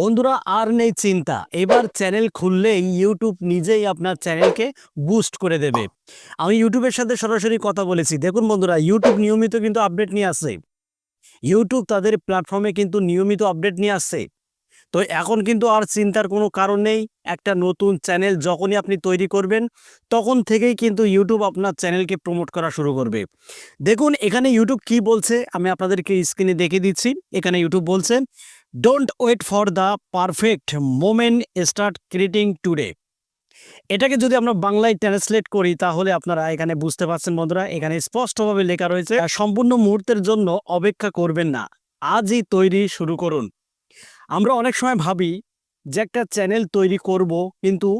বন্ধুরা আর নেই চিন্তা। এবার চ্যানেল খুললেই ইউটিউব নিজেই আপনার চ্যানেলকে বুস্ট করে দেবে। আমি ইউটিউবের সাথে সরাসরি কথা বলেছি। দেখুন বন্ধুরা ইউটিউব নিয়মিত কিন্তু আপডেট নিয়ে আসছে ইউটিউব তাদের প্ল্যাটফর্মে কিন্তু নিয়মিত আপডেট নিয়ে আসছে তো এখন কিন্তু আর চিন্তার কোনো কারণ নেই। একটা নতুন চ্যানেল যখনই আপনি তৈরি করবেন, তখন থেকেই কিন্তু ইউটিউব আপনার চ্যানেলকে প্রমোট করা শুরু করবে। দেখুন, এখানে ইউটিউব কি বলছে, আমি আপনাদেরকে স্ক্রিনে দেখে দিচ্ছি। এখানে ইউটিউব বলছে don't wait for the perfect moment start creating today এটাকে যদি আমরা বাংলায় ট্রান্সলেট করি, তাহলে আপনারা এখানে বুঝতে পারছেন বন্ধুরা, এখানে স্পষ্টভাবে লেখা রয়েছে, সম্পূর্ণ মুহূর্তের জন্য অপেক্ষা করবেন না, আজই তৈরি শুরু করুন আমরা অনেক সময় ভাবি যে একটা চ্যানেল তৈরি করব, কিন্তু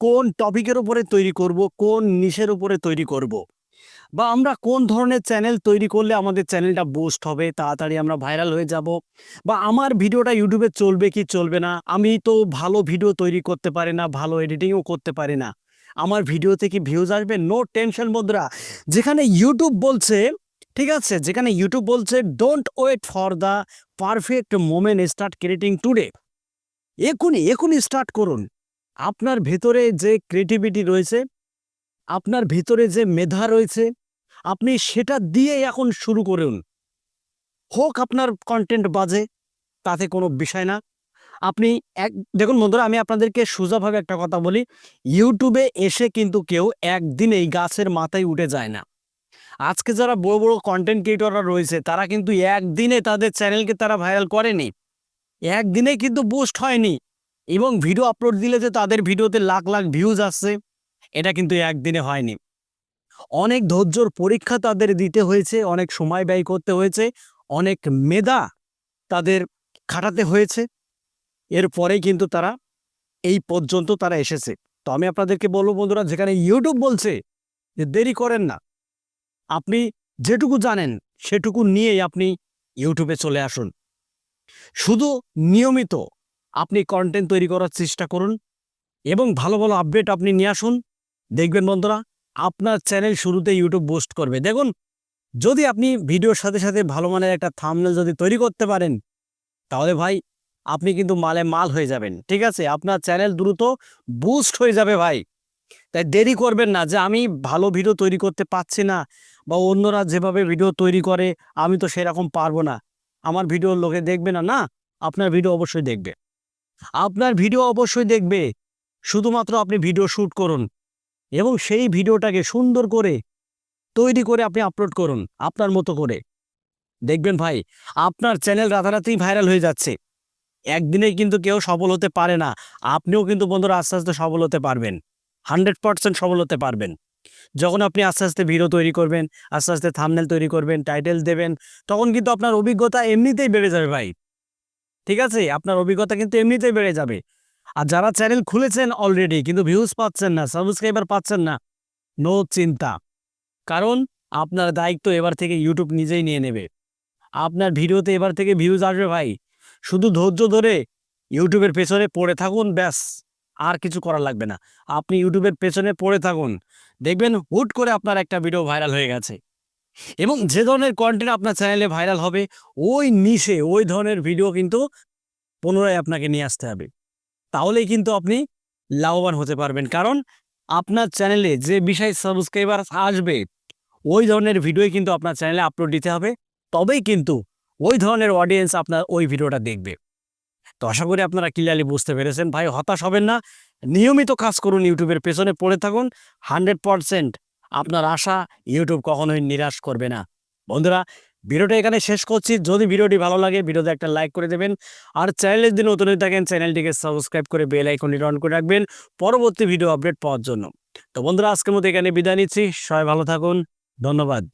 কোন টপিকের উপরে তৈরি করব, কোন নিশের উপরে তৈরি করব। বা আমরা কোন ধরনের চ্যানেল তৈরি করলে আমাদের চ্যানেলটা বুস্ট হবে, তাড়াতাড়ি আমরা ভাইরাল হয়ে যাব? বা আমার ভিডিওটা ইউটিউবে চলবে কি চলবে না? আমি তো ভালো ভিডিও তৈরি করতে পারি না, ভালো এডিটিংও করতে পারি না। আমার ভিডিওতে কি ভিউজ আসবে? নো টেনশন বন্ধুরা। যেখানে ইউটিউব বলছে, ঠিক আছে? যেখানে ইউটিউব বলছে don't wait for the perfect moment start creating today এখনই এখনই স্টার্ট করুন। আপনার ভেতরে যে ক্রিয়েটিভিটি রয়েছে আপনার ভেতরে যে মেধা রয়েছে, আপনি সেটা দিয়ে এখন শুরু করুন। হোক আপনার কন্টেন্ট বাজে, তাতে কোনো বিষয় না। আপনি এক, দেখুন বন্ধুরা, আমি আপনাদেরকে সোজাভাবে একটা কথা বলি ইউটিউবে এসে কিন্তু কেউ একদিনেই গাছের মাথায় উঠে যায় না। আজকে যারা বড় বড় কন্টেন্ট ক্রিয়েটররা রয়েছে, তারা কিন্তু একদিনে তাদের চ্যানেলকে তারা ভাইরাল করেনি। একদিনে কিন্তু বুস্ট হয়নি। এবং ভিডিও আপলোড দিলে যে তাদের ভিডিওতে লাখ লাখ ভিউজ আসছে। এটা কিন্তু একদিনে হয়নি। অনেক ধৈর্যর পরীক্ষা তাদের দিতে হয়েছে, অনেক সময় ব্যয় করতে হয়েছে, অনেক মেধা তাদের খাটাতে হয়েছে। এরপরেই কিন্তু তারা এই পর্যন্ত তারা এসেছে। তো আমি আপনাদেরকে বলব বন্ধুরা, যেখানে ইউটিউব বলছে যে দেরি করেন না, আপনি যেটুকু জানেন সেটুকু নিয়েই আপনি ইউটিউবে চলে আসুন। শুধু নিয়মিত আপনি কন্টেন্ট তৈরি করার চেষ্টা করুন এবং ভালো ভালো আপডেট আপনি নিয়ে আসুন। দেখবেন বন্ধুরা, আপনার চ্যানেল শুরুতে ইউটিউব বুস্ট করবে। দেখুন, যদি আপনি ভিডিওর সাথে সাথে ভালো মানের একটা থামনেল যদি তৈরি করতে পারেন, তাহলে ভাই আপনি কিন্তু মালে মাল হয়ে যাবেন, ঠিক আছে? আপনার চ্যানেল দ্রুত বুস্ট হয়ে যাবে ভাই। তাই দেরি করবেন না, যে আমি ভালো ভিডিও তৈরি করতে পারছি না, বা অন্যরা যেভাবে ভিডিও তৈরি করে, আমি তো সেরকম পারব না। আমার ভিডিও লোকে দেখবে না না? আপনার ভিডিও অবশ্যই দেখবে। আপনার ভিডিও অবশ্যই দেখবে। শুধুমাত্র আপনি ভিডিও শ্যুট করুন। এবং সেই ভিডিওটাকে সুন্দর করে তৈরি করে আপনি আপলোড করুন, আপনার মতো করে। দেখবেন ভাই, আপনার চ্যানেল রাতারাতি ভাইরাল হয়ে যাচ্ছে। একদিনে কিন্তু কেউ সফল হতে পারে না। আপনিও কিন্তু বন্ধুরা আস্তে আস্তে সফল হতে পারবেন। হান্ড্রেড পার্সেন্ট সফল হতে পারবেন। যখন আপনি আস্তে আস্তে ভিডিও তৈরি করবেন, আস্তে আস্তে থামনেল তৈরি করবেন টাইটেল দেবেন, তখন কিন্তু আপনার অভিজ্ঞতা এমনিতেই বেড়ে যাবে ভাই। ঠিক আছে? আপনার অভিজ্ঞতা কিন্তু এমনিতেই বেড়ে যাবে। আর যারা চ্যানেল খুলেছেন অলরেডি কিন্তু ভিউজ পাচ্ছেন না সাবস্ক্রাইবার পাচ্ছেন না নো চিন্তা। কারণ আপনার দায়িত্ব এবার থেকে ইউটিউব নিজেই নিয়ে নেবে। আপনার ভিডিওতে এবার থেকে ভিউজ আসবে ভাই। শুধু ধৈর্য ধরে ইউটিউবের পেছনে পড়ে থাকুন, ব্যাস, আর কিছু করার লাগবে না। আপনি ইউটিউবের পেছনে পড়ে থাকুন। দেখবেন হুট করে আপনার একটা ভিডিও ভাইরাল হয়ে গেছে। এবং যে ধরনের কন্টেন্ট আপনার চ্যানেলে ভাইরাল হবে, ওই নিশে ওই ধরনের ভিডিও কিন্তু পুনরায় আপনাকে নিয়ে আসতে হবে। তাহলেই কিন্তু আপনি লাভবান হতে পারবেন। কারণ আপনার চ্যানেলে যে বিষয় সাবস্ক্রাইবার আসবে, ওই ধরনের ভিডিওই কিন্তু আপনার চ্যানেলে আপলোড দিতে হবে। তবেই কিন্তু ওই ধরনের অডিয়েন্স আপনার ওই ভিডিওটা দেখবে। তো আশা করি আপনারা ক্লিয়ারলি বুঝতে পেরেছেন। ভাই, হতাশ হবেন না। নিয়মিত কাজ করুন ইউটিউবের পেছনে পড়ে থাকুন। হান্ড্রেড পারসেন্ট আপনার আশা ইউটিউব কখনোই নিরাশ করবে না। বন্ধুরা ভিডিওটা এখানে শেষ করছি। যদি ভিডিওটি ভালো লাগে, ভিডিওতে একটা লাইক করে দেবেন। আর চ্যানেলে যদি নতুন হয়ে থাকেন, চ্যানেলটিকে সাবস্ক্রাইব করে বেল আইকনটি অন করে রাখবেন পরবর্তী ভিডিও আপডেট পাওয়ার জন্য। তো বন্ধুরা, আজকের মতো এখানে বিদায় নিচ্ছি। সবাই ভালো থাকুন। ধন্যবাদ।